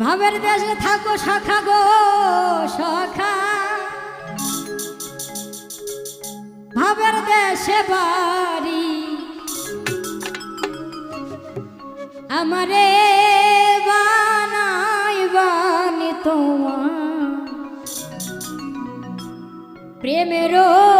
ভাবের দেশে থাকো সখা গো সখা ভাবের দেশে বাড়ি। আমারে বানাই বানি তোমার। প্রেমেরও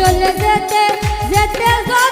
চলে যেতে যেতে গো